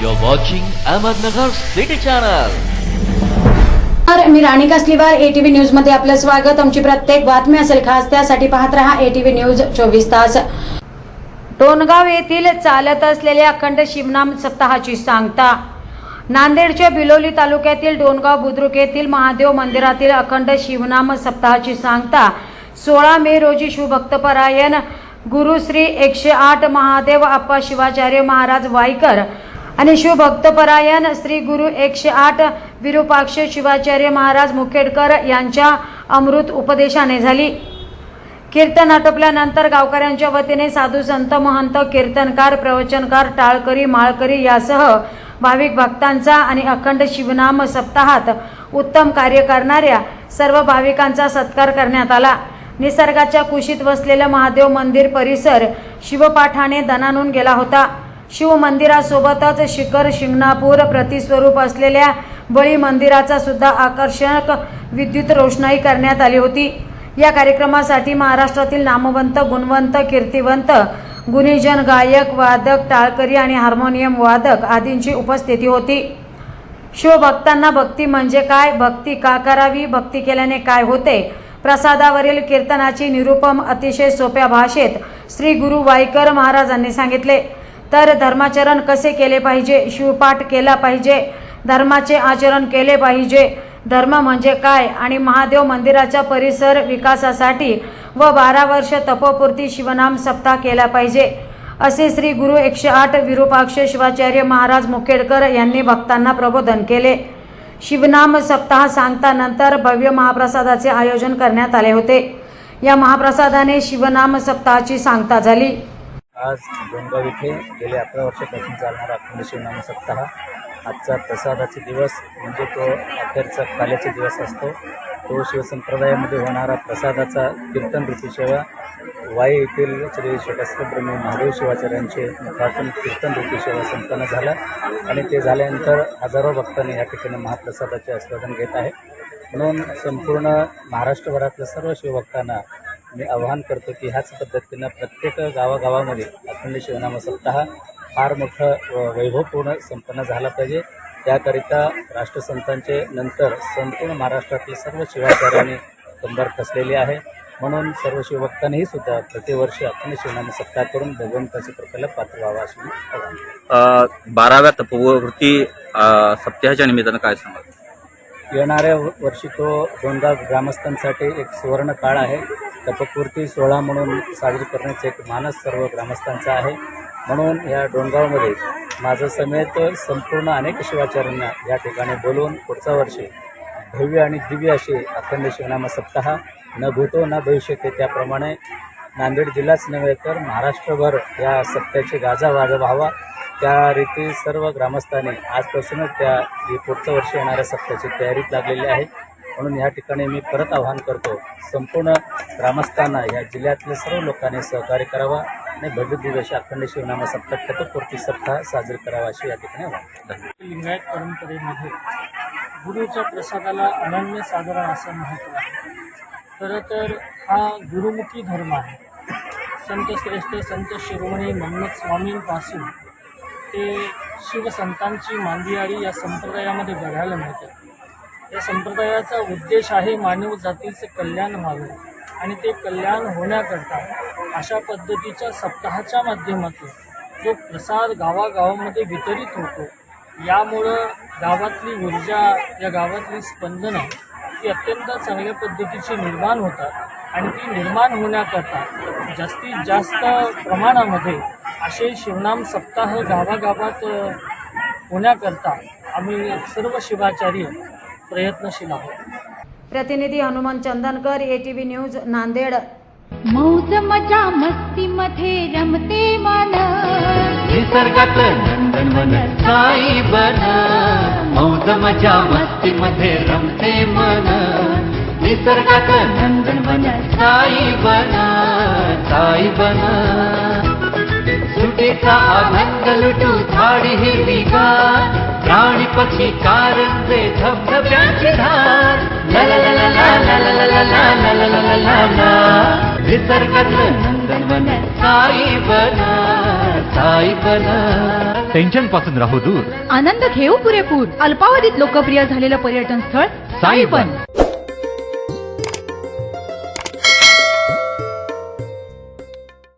You're watching Ahmednagar City Channel. नमस्कार, मी राणी कासलीवार ATV न्यूजमध्ये आपलं स्वागत. आमची प्रत्येक बातमी असेल खास त्यासाठी पाहत रहा एटीव्ही न्यूज चोवीस तास. टोनगाव येथील चालत असलेल्या अखंड शिवनाम सप्ताहाची सांगता. नांदेडच्या बिलोली तालुक्यातील डोनगाव बुद्रुक येथील महादेव मंदिरातील अखंड शिवनाम सप्ताहाची सांगता. सोळा मे रोजी शिवभक्तपरायण गुरुश्री एकशे आठ महादेव आप्पा शिवाचार्य महाराज वाईकर आणि शिवभक्तपरायण श्री गुरु एकशे आठ विरूपाक्ष शिवाचार्य महाराज मुखेडकर यांच्या अमृत उपदेशाने झाली. कीर्तन आटोपल्यानंतर गावकऱ्यांच्या वतीने साधू संत महंत कीर्तनकार प्रवचनकार टाळकरी माळकरी यासह भाविक भक्तांचा आणि अखंड शिवनाम सप्ताहात उत्तम कार्य करणाऱ्या सर्व भाविकांचा सत्कार करण्यात आला. निसर्गाच्या कुशीत वसलेलं महादेव मंदिर परिसर शिवपाठाने दणानून गेला होता. शिवमंदिरासोबतच शिखर शिंगणापूर प्रतिस्वरूप असलेल्या बळी मंदिराचा सुद्धा आकर्षक विद्युत रोषणाई करण्यात आली होती. या कार्यक्रमासाठी महाराष्ट्रातील नामवंत गुणवंत कीर्तिवंत गुणीजन गायक वादक टाळकरी आणि हार्मोनियम वादक आदींची उपस्थिती होती. शिवभक्तांना भक्ती म्हणजे काय? भक्ती का करावी? भक्ती केल्याने काय होते? प्रसादावरील कीर्तनाची निरुपम अतिशय सोप्या भाषेत श्री गुरु वाईकर महाराजांनी सांगितले. तर धर्माचरण कसे केले पाहिजे? शिवपाठ केला पाहिजे. धर्माचे आचरण केले पाहिजे. धर्म म्हणजे काय? आणि महादेव मंदिराच्या परिसर विकासासाठी व बारा वर्ष तपोपूर्ती शिवनाम सप्ताह केला पाहिजे. असे श्री गुरु एकशे आठ विरूपाक्ष शिवाचार्य महाराज मुखेडकर यांनी भक्तांना प्रबोधन केले. शिवनाम सप्ताह सांगतानंतर भव्य महाप्रसादाचे आयोजन करण्यात आले होते. या महाप्रसादाने शिवनाम सप्ताहाची सांगता झाली. आज डोंगाव इथे गेले अकरा वर्षापासून चालणारा अखंड शिवनाम सप्ताह. आजचा प्रसादाचा दिवस म्हणजे तो अखेरचा काल्याचा दिवस असतो. तो शिवसंप्रदायामध्ये होणारा प्रसादाचा कीर्तन ऋतू सेवा वाई येथील श्री षटस्त्रब्रह्मी महादेव शिवाचार्यांचे मुखातून कीर्तन ऋतू सेवा संपन्न झाला. आणि ते झाल्यानंतर हजारो भक्तांनी या ठिकाणी महाप्रसादाचे आस्वादन घेत आहे म्हणून संपूर्ण महाराष्ट्रभरातल्या सर्व शिवभक्तांना मी आवाहन करतो की ह्याच पद्धतीनं प्रत्येक गावागावामध्ये अखंड शिवनाम सप्ताह फार मोठं व वैभवपूर्ण संपन्न झाला पाहिजे. त्याकरिता राष्ट्रसंतांचे नंतर संपूर्ण महाराष्ट्रातील सर्व शिवाचार्यांनी कंबर कसलेली आहे. म्हणून सर्व शिवभक्तांनीही सुद्धा प्रतिवर्षी अखंड शिवनाम सप्ताह करून भगवंताच्या कृपेला पात्र व्हावा असे मी आवाहन करतो. अ, बाराव्या तपवृत्ती सप्ताहाच्या निमित्तानं काय सांगाल? येणाऱ्या वर्षी तो डोंगाव ग्रामस्थांसाठी एक सुवर्ण काळ आहे. तपकूर्ती सोहळा म्हणून साजरी करण्याचा एक मानस सर्व ग्रामस्थांचा आहे. म्हणून या डोंगावमध्ये माझं समेत संपूर्ण अनेक शिवाचार्यांना या ठिकाणी बोलवून पुढच्या वर्षी भव्य आणि दिव्य असे अखंड शिवनाम सप्ताह न भूतो न भविष्यते त्याप्रमाणे नांदेड जिल्हाच नव्हे तर महाराष्ट्रभर या सप्त्याची गाजावाजा व्हावा त्या रीती सर्व ग्रामस्थांनी आजपासूनच त्या ही पुढच्या वर्षी येणाऱ्या सप्त्याची तयारीत लागलेली आहे. म्हणून या ठिकाणी मी परत आवाहन करतो संपूर्ण ग्रामस्थांना या जिल्ह्यातल्या सर्व लोकांनी सहकार्य करावा आणि भव्य दिवशी अखंड शिवनामा सप्ताह तपपूर्ती सप्ताह साजरी करावा अशी या ठिकाणी आवाहन. लिंगायत परंपरेमध्ये गुरुच्या प्रसादाला अनन्य साधारण असं महत्त्व आहे. खरं तर हा गुरुमुखी धर्म आहे. संत श्रेष्ठ संत शिरोमणी मन्मथ स्वामींपासून ते शिवसंतांची मांदियाळी या संप्रदायामध्ये बघायला मिळते. या संप्रदायाचा उद्देश आहे मानव जातीचे कल्याण व्हावे आणि ते कल्याण होण्याकरता अशा पद्धतीच्या सप्ताहाच्या माध्यमातून जो प्रसाद गावागावामध्ये वितरित होतो यामुळं गावातली ऊर्जा या गावातली स्पंदनं ती अत्यंत चांगल्या पद्धतीची निर्माण होतात आणि ती निर्माण होण्याकरता जास्तीत जास्त प्रमाणामध्ये असे शिवनाम सप्ताह गावागावात होण्याकरता आम्ही सर्व शिवाचार्य प्रयत्नशील आहोत. प्रतिनिधी हनुमान चंदनकर एटीव्ही न्यूज नांदेड. मौज मजा मस्ती मध्ये रमते मन निसर्गात नंदनवन साई बन मौज मजा मस्ती मध्ये रमते मन निसर्गात नंदनवन साई बन साई बन सुटीचा आनंद పక్కలుటూ झाडी హిరిగా ప్రాణి राणी पक्षी ధమ్మ వ్యాధిధార్ निसर्गातलं टेन्शनपासून राहू दूर आनंद घेऊ पुरेपूर अल्पावधीत लोकप्रिय झालेलं पर्यटन स्थळ साईबन